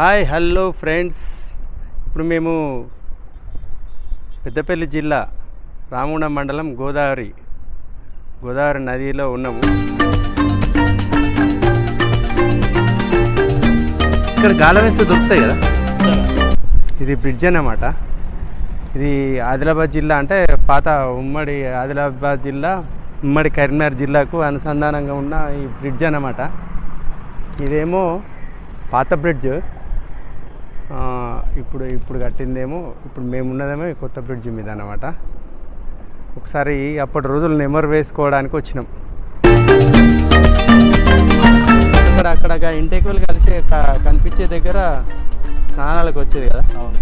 Hi hello friends. ఇప్పుడు మేము పెద్దపల్లి జిల్లా రామగుండం మండలం గోదావరి గోదావరి నదిలో ఉన్నాము. ఇక్కడ గాలం వేస్తే దొరుకుతాయి కదా? ఇది బ్రిడ్జ్ అన్నమాట. ఇది ఆదిలాబాద్ జిల్లా అంటే పాత ఉమ్మడి ఆదిలాబాద్ జిల్లా ఉమ్మడి కరీంనగర్ జిల్లాకు అనుసంధానంగా ఉన్న ఈ బ్రిడ్జ్ అన్నమాట. ఇదేమో పాత బ్రిడ్జ్. ఇప్పుడు ఇప్పుడు కట్టిందేమో ఇప్పుడు మేము ఉన్నదేమో ఈ కొత్త బ్రిడ్జ్ మీద అన్నమాట ఒకసారి అప్పటి రోజులు నెమరు వేసుకోవడానికి వచ్చినాం. అక్కడ అక్కడ ఇంటెక్వల్ కలిసి కనిపించే దగ్గర స్నానాలకు వచ్చేది కదా? అవును.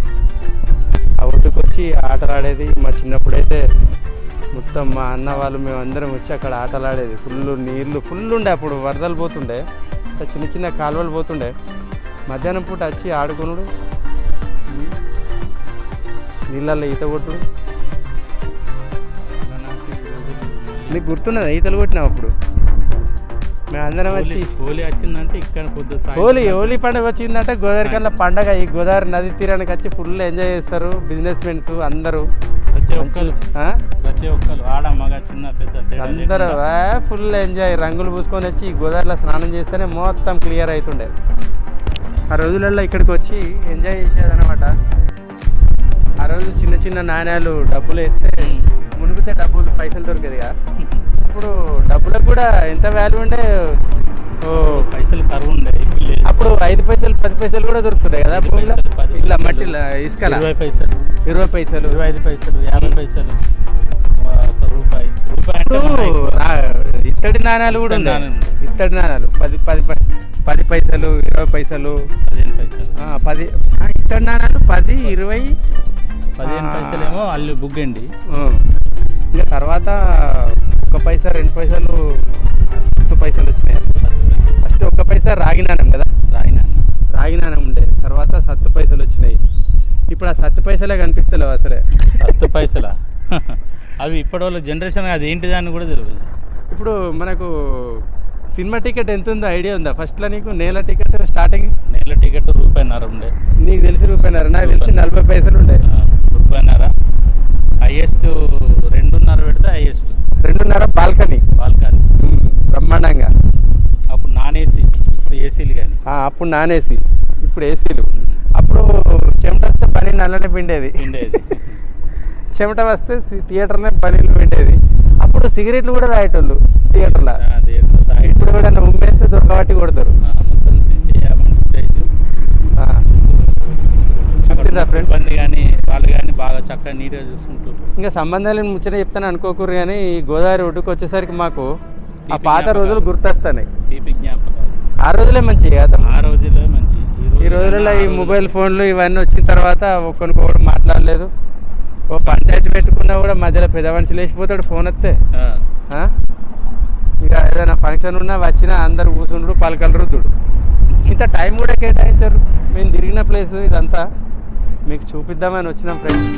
ఆ ఒడ్డుకు వచ్చి ఆటలు ఆడేది మా చిన్నప్పుడైతే మొత్తం మా అన్న వాళ్ళు మేము అందరం వచ్చి అక్కడ ఆటలు ఆడేది ఫుల్ నీళ్ళు ఫుల్ ఉండే అప్పుడు వరదలు పోతుండే. చిన్న చిన్న కాలువలు పోతుండే. మధ్యాహ్నం పూట వచ్చి ఆడుకునుడు. నీళ్ళల్లో ఈత కొట్టుడు. నీకు గుర్తున్నదా ఈతలు కొట్టినావు అప్పుడు? మేము అందరం వచ్చి హోలీ వచ్చిందంటే ఇక్కడ పొద్దు హోలీ హోలీ పండుగ వచ్చిందంటే గోదావరి కల్లా పండగ. ఈ గోదావరి నది తీరానికి వచ్చి ఫుల్ ఎంజాయ్ చేస్తారు బిజినెస్ మెన్స్ అందరూ. ప్రతి ఒక్కరు. ఆడ మగ చిన్న పెద్ద అందరూ ఫుల్ ఎంజాయ్ రంగులు పూసుకొని వచ్చి ఈ గోదావరిలో స్నానం చేస్తేనే మొత్తం క్లియర్ అవుతుండే. ఆ రోజులలో ఇక్కడికి వచ్చి ఎంజాయ్ చేసేదన్నమాట. ఆ రోజు చిన్న చిన్న నాణ్యాలు డబ్బులు వేస్తే మునిగితే డబ్బులు పైసలు దొరికేది కదా ఇప్పుడు డబ్బులకు కూడా ఎంత వాల్యూ ఉండే ఓ పైసలు కరువు ఉండే. అప్పుడు ఐదు పైసలు పది పైసలు కూడా దొరుకుతున్నాయి కదా భూమిలో ఇట్లా మట్టిలో ఇసుకల? ఇరవై పైసలు. ఇరవై పైసలు. ఇరవై ఐదు పైసలు యాభై పైసలు. ఒక రూపాయి. ఇత్తడి నాణాలు కూడా ఉన్నాయి. ఇత్తడి నాణాలు పది పది పై- పది పైసలు ఇరవై పైసలు. పదిహేను పైసలు. పది ఆ, ఇత్తడి నాణాలు పది ఇరవై. పదిహేను. పైసలేమో అల్లు బుగ్గండి. ఇంకా తర్వాత ఒక పైసా రెండు పైసలు సత్తు పైసలు వచ్చినాయి. ఫస్ట్ ఒక్క పైసా రాగి నాణం కదా? రాయినా రాగి నాణం ఉండేది తర్వాత సత్తు పైసలు వచ్చినాయి. ఇప్పుడు ఆ సత్తు పైసలే కనిపిస్తలేవు అసలే? సత్తు పైసలా? అవి ఇప్పటి వాళ్ళ జనరేషన్ అది ఏంటిది అని కూడా తెలియదు ఇప్పుడు మనకు సినిమా టికెట్ ఎంత ఉందో ఐడియా ఉందా? ఫస్ట్లో నీకు నేల టికెట్ స్టార్టింగ్? నెల టికెట్ రూపాయిన్నర ఉండే. నీకు తెలిసి రూపాయన్నర నాకు తెలిసి నలభై పైసలు ఉండే. రూపాయిన్నర. హైయెస్ట్ రెండున్నర పెడితే హైయెస్ట్ రెండున్నర బాల్కనీ. బాల్కనీ. బ్రహ్మాండంగా. అప్పుడు నాన్ ఏసీ ఇప్పుడు ఏసీలు కానీ. అప్పుడు నాన్ ఏసీ ఇప్పుడు ఏసీలు. అప్పుడు చెమట వస్తే పని నల్లనే పిండేది. ఉండేది చెమట వస్తే థియేటర్నే పనీలు పిండేది. అప్పుడు సిగరెట్లు కూడా తాగేటోళ్ళు థియేటర్లో ఇప్పుడు కూడా ఉమ్మేస్తే దొరకబట్టి కొడతారు. చూసిండ్రా ఫ్రెండ్స్? కానీ వాళ్ళు కానీ బాగా చక్కగా నీట్గా చూసుకుంటారు ఇంకా సంబంధాలు ముచ్చట చెప్తాను అనుకోకూరు కానీ ఈ గోదావరి ఒడ్డుకు వచ్చేసరికి మాకు ఆ పాత. రోజులు గుర్తొస్తున్నాయి. ఆ రోజులే కదా? ఆ మంచి ఈ రోజులలో ఈ మొబైల్ ఫోన్లు ఇవన్నీ వచ్చిన తర్వాత ఒకరికొకడు మాట్లాడలేదు. ఓ పంచాయతీ పెట్టుకున్నా కూడా మధ్యలో పెద్ద మనిషి లేచిపోతాడు ఫోన్ వస్తే ఏదైనా ఫంక్షన్ ఉన్నా వచ్చినా అందరు కూర్చుండ్రు పలకలు రుద్దుడు ఇంత టైం కూడా కేటాయించారు. మేము తిరిగిన ప్లేస్ ఇదంతా మీకు చూపిద్దామని వచ్చినాం ఫ్రెండ్స్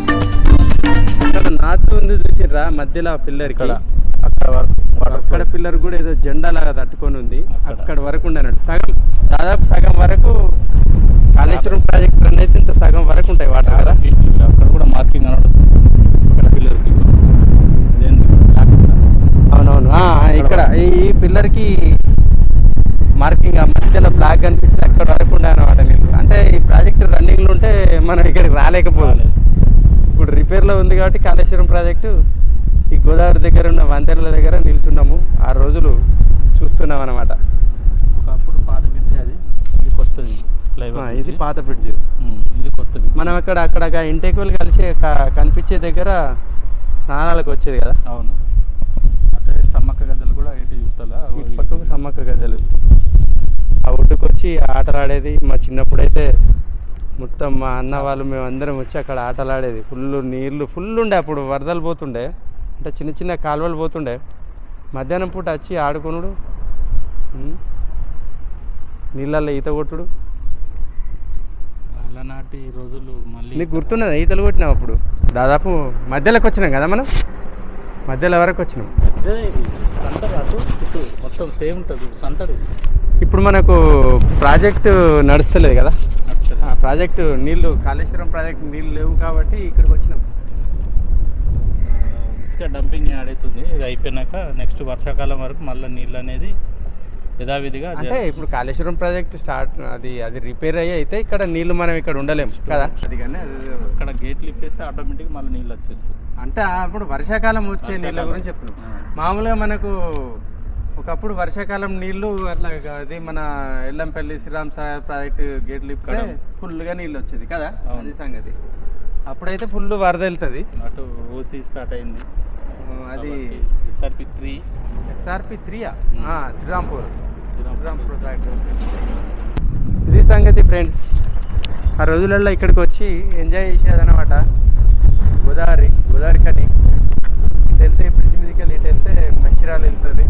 ఇక్కడ నాచు ఉంది చూసిర్రా మధ్యలో ఆ పిల్లర్కి. ఇక్కడ అక్కడ వరకు అక్కడ పిల్లర్ కూడా ఏదో జెండా లాగా తట్టుకొని ఉంది. అక్కడ. అక్కడ వరకు ఉండేనట్టు సగం దాదాపు సగం వరకు కాళేశ్వరం ప్రాజెక్ట్ అయితే ఇంత సగం వరకు ఉంటాయి వాటర్ కదా అక్కడ కూడా మార్కింగ్ కనబడుతుంది అక్కడ పిల్లర్కి ఇదేంది బ్లాక్ కూడా. అవునవును ఆ, ఆ, ఇక్కడ ఈ ఈ పిల్లర్కి మార్కింగ్ ఆ మధ్యలో బ్లాక్ కనిపించింది అక్కడ వరకు ఉండే అనమాట నీళ్ళు అంటే ఈ ప్రాజెక్ట్ రన్నింగ్లో ఉంటే మనం ఇక్కడికి రాలేకపోదు. రాలేదు. ఇప్పుడు రిపేర్లో ఉంది కాబట్టి కాళేశ్వరం ప్రాజెక్టు ఈ గోదావరి దగ్గర ఉన్న వంతెనల దగ్గర నిల్చున్నాము. ఆ రోజులు చూస్తున్నాం అనమాట. ఒకప్పుడు పాత బ్రిడ్జ్ అది. ఇది కొత్తది. ఇది. పాత బ్రిడ్జ్. ఇది కొత్త. మనం అక్కడ అక్కడ ఇంటెక్వల్ కలిసి కనిపించే దగ్గర స్నానాలకు వచ్చేది కదా? అవును. సమ్మక్క గద్దెలు ఆ ఒడ్డుకు వచ్చి ఆటలు ఆడేది మా చిన్నప్పుడైతే మొత్తం మా అన్న వాళ్ళు మేము అందరం వచ్చి అక్కడ ఆటలు ఆడేది ఫుల్ నీళ్ళు ఫుల్ ఉండే అప్పుడు వరదలు పోతుండే. అంటే చిన్న చిన్న కాలువలు పోతుండే. మధ్యాహ్నం పూట వచ్చి ఆడుకునుడు. నీళ్ళల్లో ఈత కొట్టుడు. అలనాటి రోజులు మళ్ళీ నీకు గుర్తున్నదా ఈతలు కొట్టినావు అప్పుడు? దాదాపు మధ్యలోకి వచ్చినాం కదా మనం? మధ్యలో వరకు వచ్చినాం? మొత్తం సేమ్ ఉంటుంది ఇప్పుడు మనకు ప్రాజెక్టు నడుస్తలేదు కదా? ప్రాజెక్టు నీళ్ళు కాళేశ్వరం ప్రాజెక్టు నీళ్ళు లేవు కాబట్టి ఇక్కడికి వచ్చినాం. ఇసుక డంపింగ్ యాడ్ అవుతుంది. ఇది అయిపోయినాక నెక్స్ట్ వర్షాకాలం వరకు మళ్ళీ నీళ్ళు అనేది యథావిధిగా అంటే ఇప్పుడు కాళేశ్వరం ప్రాజెక్ట్ స్టార్ట్ అది అది రిపేర్ అయ్యి అయితే ఇక్కడ నీళ్ళు మనం ఇక్కడ ఉండలేం కదా? అది కానీ అక్కడ గేట్లు ఇప్పేస్తే ఆటోమేటిక్గా మళ్ళీ నీళ్ళు వచ్చేస్తాయి. అంటే అప్పుడు వర్షాకాలం వచ్చే నీళ్ళ. గురించి చెప్తున్నాం. మామూలుగా మనకు ఒకప్పుడు వర్షాకాలం నీళ్ళు అట్లా అది మన ఎల్లంపల్లి శ్రీరామ్ సాగర్ ప్రాజెక్టు గేట్లు ఇప్పితే ఇక్కడ. ఫుల్గా నీళ్ళు వచ్చేది కదా. అది సంగతి. అప్పుడైతే ఫుల్ వరద వెళ్తుంది అటు ఓసీ స్టార్ట్ అయింది. అది ఎస్ఆర్పి త్రీ. ఎస్ఆర్పి త్రీయా? శ్రీరాంపూర్. ఇది సంగతి ఫ్రెండ్స్ ఆ రోజులలో ఇక్కడికి వచ్చి ఎంజాయ్ చేసేదన్నమాట. గోదావరి గోదావరి కని. ఇటు వెళ్తే బ్రిడ్జ్ మీదకి వెళ్ళి ఇటు వెళ్తే మంచిర్యాల వెళ్తుంది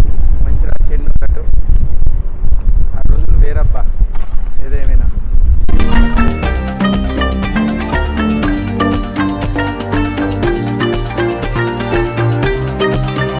మంచిర్యాల చెన్నూరు